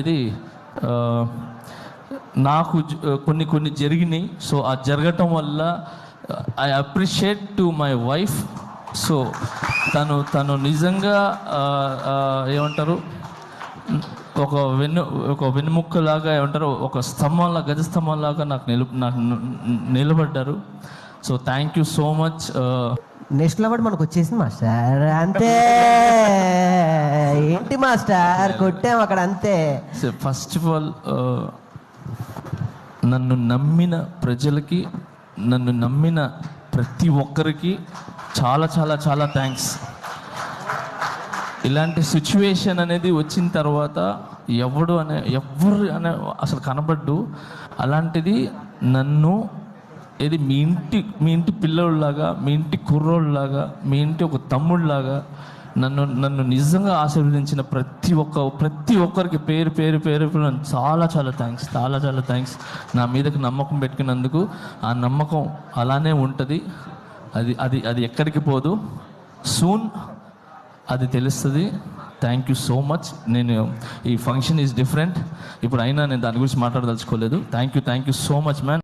ఇది నాకు కొన్ని కొన్ని జరిగినాయి. సో ఆ జరగటం వల్ల I appreciate to my wife so తను తను నిజంగా ఏమంటారు ఒక వెన్ను ఒక వెన్నుముక్కలాగా ఏమంటారు ఒక స్తంభంలా గజ స్తంభంలాగా నాకు నిలు నాకు నిలబడ్డారు. So thank you so much next లవర్డ్ మనకు వచ్చేసింది మాస్టర్ అంతే. మాస్టర్ కొట్టాం అక్కడ అంతే. ఫస్ట్ ఆఫ్ ఆల్ నన్ను నమ్మిన ప్రజలకి నన్ను నమ్మిన ప్రతి ఒక్కరికి చాలా చాలా చాలా థ్యాంక్స్ ఇలాంటి సిచ్యువేషన్ అనేది వచ్చిన తర్వాత ఎవడు అనే ఎవరు అనే అసలు కనబడ్డు. అలాంటిది నన్ను ఇది మీ ఇంటి మీ ఇంటి పిల్లోళ్ళలాగా మీ ఇంటి కుర్రోళ్ళలాగా మీ ఇంటి ఒక తమ్ముళ్ళలాగా నన్ను నన్ను నిజంగా ఆశీర్వదించిన ప్రతి ఒక్క ప్రతి ఒక్కరికి పేరు పేరు పేరు చాలా చాలా థ్యాంక్స్ చాలా చాలా థ్యాంక్స్ నా మీదకి నమ్మకం పెట్టుకున్నందుకు ఆ నమ్మకం అలానే ఉంటుంది. అది అది అది ఎక్కడికి పోదు. సూన్ అది తెలుస్తుంది. థ్యాంక్ యూ సో మచ్ నేను ఈ ఫంక్షన్ ఈజ్ డిఫరెంట్ ఇప్పుడు అయినా నేను దాని గురించి మాట్లాడదలుచుకోలేదు. Thank you thank you so much man